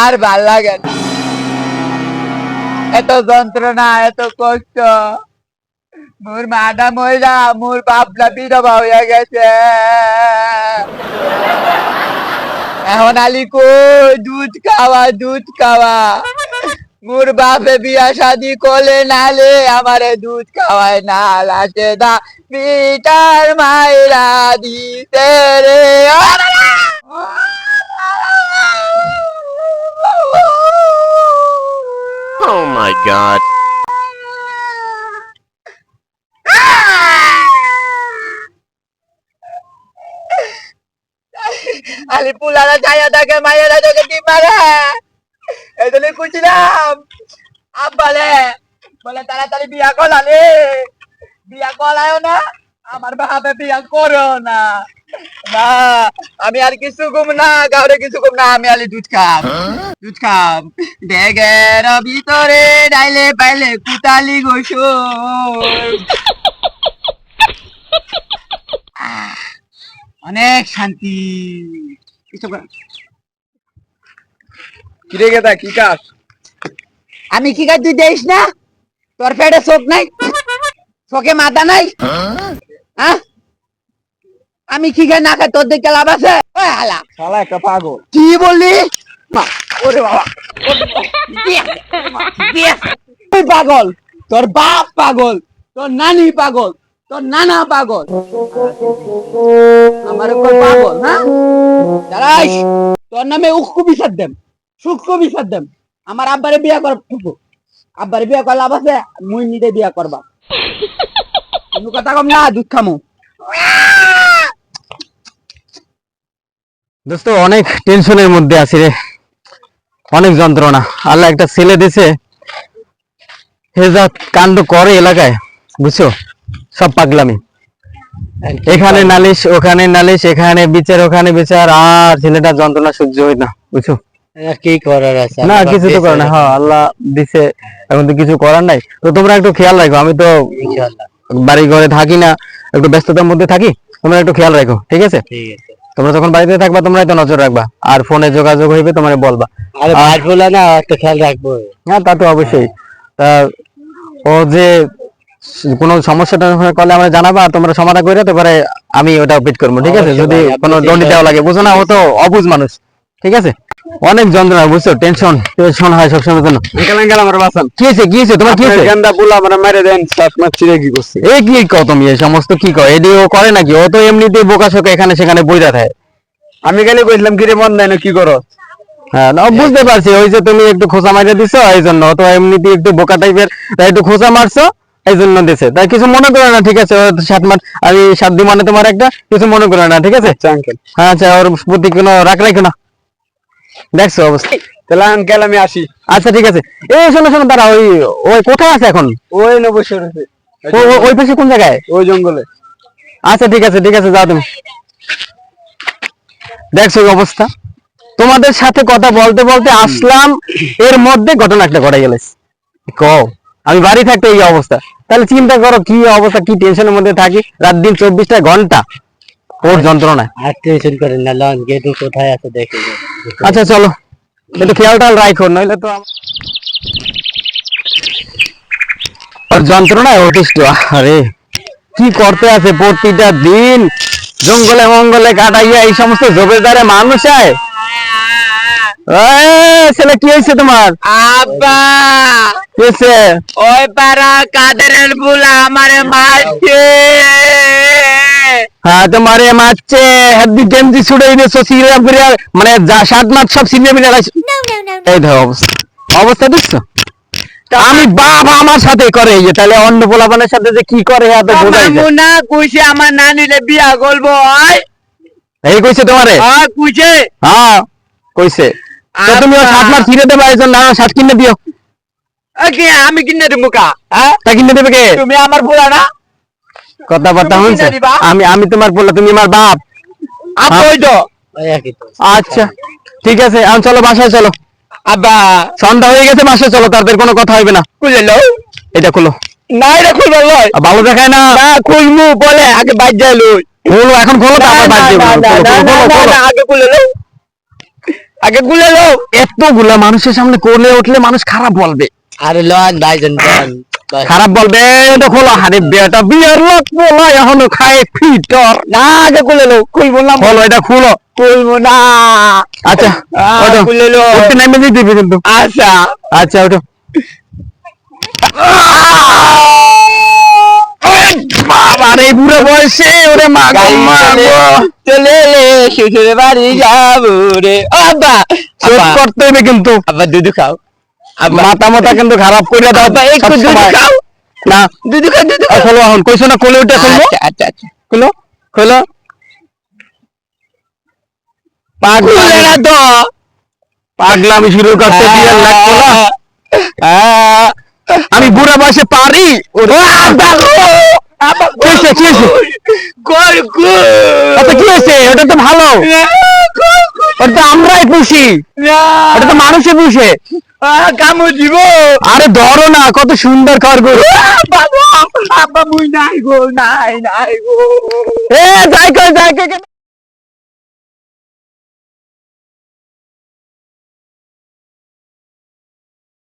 আর ভালো লাগে না। এত যন্ত্রণা, এত কষ্ট। মোর মাটা ময়রা মোর বাপলা বিধবা হইয়া গেছে। এখন আলি কই, দুধ খাওয়া দুধ খাওয়া। মোর বাপে বিয়া শাদি করলে নালে আমারে দুধ খাওয়ায় না লাটে দা পিটার মায়েরা দিতে রে Oh my god. আলি পুলারা ছায়া থাকে মায়েরা তোকে কি মারে এই জন্য খুঁজছিলাম। আব্বালে, বলে, তাড়াতাড়ি বিয়া কলালে বিয়া কলায়ও না, আমার বাপে বিয়া করো না। না, আমি আর কিছু ঘুম না, কাউরে কিছু ঘুম না, আমি আলি দুধ খাম। দুধ খাম। ডেগের ভিতরে ডাইলে পাইলে কুতালি গোসো অনেক শান্তি। কিছু কর- গেদা কি কাজ? আমি কি কাজ তুই দেখিস না? তোর পেটে চোখ নাই? চোখে মাথা নাই? হ্যাঁ আমি কি খাই না খাই তোর দিকে লাভ আছে? ওই হালা। শালা একটা পাগল। কি বললি? ওরে বাবা। তুই পাগল। তোর বাপ পাগল তোর নানি পাগল তোর নানা পাগল। আমার উপর পাগল হ্যাঁ দাঁড়াইস। তোর নামে উক্কু বিচার দেম। সুক্কু বিচার দেম আমার আব্বারে বিয়া কর ফুকু আব্বারে বিয়া কর লাভ আছে মুই নিজে বিয়া করবা। কোনো কথা কম না, দুধ খামু। দোস্ত, অনেক টেনশনের মধ্যে আছি রে। অনেক যন্ত্রণা। আল্লাহ একটা ছেলে দিছে। হে যা কাণ্ড করে এলাকায়, বুঝছ? সব পাগলামি। এখানে নালিশ, ওখানে নালিশ, এখানে বিচার, ওখানে বিচার, আর ছেলেটা যন্ত্রণা সহ্য হয় না, বুঝছ? কি করার আছে? না কিছু তো দিয়েছে করে না হ্যাঁ আল্লাহ দিছে। এখন তো কিছু করার নাই। তো তোমরা একটু খেয়াল রাখো আমি তো বাড়ি ঘরে থাকি না একটু ব্যস্ততার মধ্যে থাকি তোমরা একটু খেয়াল রাখো ঠিক আছে? ঠিক আছে। তোমরা যখন বাড়িতে থাকবা তোমরা তো নজর রাখবা। আর ফোনে যোগাযোগ হইবে তোমার বলবা। আরে বলে না একটা খেয়াল রাখব। হ্যাঁ তা তো অবশ্যই। তা ও যে কোনো সমস্যা টমস্যা করলে আমরা জানাবা আর তোমরা সমাধান করে তারপরে আমি ওটা পিট করব ঠিক আছে? যদি কোনো চিন্তা দণ্ডি দেওয়া লাগে বুঝো না ও তো অবুঝ মানুষ। ঠিক আছে? অনেক যন্ত্রণা বুঝছ? টেনশন টেনশন হয় সবসময় জন্য। আঙ্কেল আঙ্কেল আমার কি হয়েছে কি হয়েছে? তোমার কি হয়েছে? গেন্দা বুলা আমরা মেরে দেন মাস চিরে কি করছে? এই কি কও তুমি এই সমস্ত কি ও করে নাকি? ও তো এমনিতেই বোকা শোকা এখানে সেখানে বইরা থাকে। আমি খালি কইছিলাম কিরে মন দেয় না কি করো? হ্যাঁ না, বুঝতে পারছি। ওই যে তুমি একটু খোঁচা মারিয়ে দিছো এই জন্য তো এমনিতে একটু বোকা টাইপের তাই একটু খোঁচা মারছো এই জন্য দিছে। তাই কিছু মনে করে না ঠিক আছে? সাত মাস আমি সাত দিন মানে তোমার একটা কিছু মনে করে না ঠিক আছে? আচ্ছা হ্যাঁ আচ্ছা ওর প্রতি কোনো রাখ রাখো না। দেখছ অবস্থা। তাহলে আঙ্কেল আমি আসি। আচ্ছা ঠিক আছে। এই শোনো শোনো দাঁড়া ওই ওই কোথায় আছে এখন? ওই নবশে রয়েছে ও- ও- ওই পাশে কোন জায়গায়? ওই জঙ্গলে। আচ্ছা ঠিক আছে ঠিক আছে যাও তুমি। দেখছ অবস্থা। তোমাদের সাথে কথা বলতে বলতে আসলাম। এর মধ্যে ঘটনা একটা ঘটে গেলে। কও আমি বাড়ি থাকতে এই অবস্থা। তাহলে চিন্তা করো কি অবস্থা কি টেনশনের মধ্যে থাকি? রাত দিন চব্বিশটা ঘণ্টা। ওর যন্ত্রণায়? আর টেনশন করেন না লন গেটু কোথায় আছে দেখে আচ্ছা চলো। একটু খেয়াল টাল রাখো নইলে তো আম- ওর যন্ত্রণায় অতিষ্ঠ আরে কি করতে আছে প্রতিটা দিন? জঙ্গলে মঙ্গলে কাটাইয়া এই সমস্ত জবের দ্বারে মানুষ আয়। ছেলে কি হয়েছে তোমার? আব্বা কি হয়েছে? ওই পাড়া কাদেরের বুলা আমারে মারছে। হ্যাঁ তোমারে মারছে। হেডি গেঞ্জি ছুড়ে দিয়েছ সিরিয়া ফিরিয়া মানে যা- সাত মাস সব সিরিয়া ফিরিয়া লাগছে এই ধর অবস্থা। অবস্থা দেখছ? আমি বাবা আমার সাথে করে এই যে তাহলে অন্য পোলাপানের সাথে যে কি করে এত বোঝাই যায়। মামুনা কইছে আমার নানিরে বিয়া করব ওই এই কইছে তোমারে? হ্যাঁ কইছে। হ্যাঁ কইছে। তো তুমি। সাত মাস ফিরে দেবে একজন না সাত কিনে দিও। আমি কিনে দেবো কা? হ্যাঁ? তা কিনে দেবে কে? তুমি আমার বুলা না? কথাবার্তা হচ্ছে আমি আমি তোমার পোলা তুমি আমার বাপ। তো আচ্ছা ঠিক আছে এখন চলো বাসায় চলো। আব্বা। সন্ধ্যা হয়ে গেছে বাসায় চলো তাদের কোনো কথা হইবে না। বুঝলো এটা খুলো। না এটা খুলবার লয় ভালো দেখায় না। না খুলমু বলে আগে বাইর যাই লই। খোলো এখন খোলো তারপর খোলো। না, আগে খুলে লও। আগে খুলে লও। এতগুলা মানুষের সামনে করলে উঠলে মানুষ খারাপ বলবে। আরে লন বাস। খারাপ বলবে এটা খোলো। বেটা বিয়ার লোক বলা এখনও খায় ফিটর। না আগে খুলে লও খুলবো না। খোলো এটা খুলো। খুলবো না। আচ্ছা খুলে উঠতে নামে দিয়ে দিবি কিন্তু। আচ্ছা। আচ্ছা বুড়ো বয়সে ওরে মা চলে বাড়ি যাব রে। আব্বা করতে হবে কিন্তু। আব্বা দুধু খাও। মাথা কিন্তু খারাপ করে দাও আব্বা একটু দুধু খাও। না। দুধু খাও দুধু খাও। এখন কইছো না কোলে উঠে আচ্ছা আচ্ছা আচ্ছা। পাগলা। না তো। পাগলামি শুরু করতে দিয়ে লাগতো না। আমি বুড়া বয়সে পারি? কি হয়েছে, ওটা তো ভালো। ওটা তো আমরাই পুষি। ওটা তো মানুষে পুষে। কামু দিব। আরে ধরো না কত সুন্দর খরগোশ। আব্বা মুই নাই গো নাই নাই গো। এ যাই কই যাই কই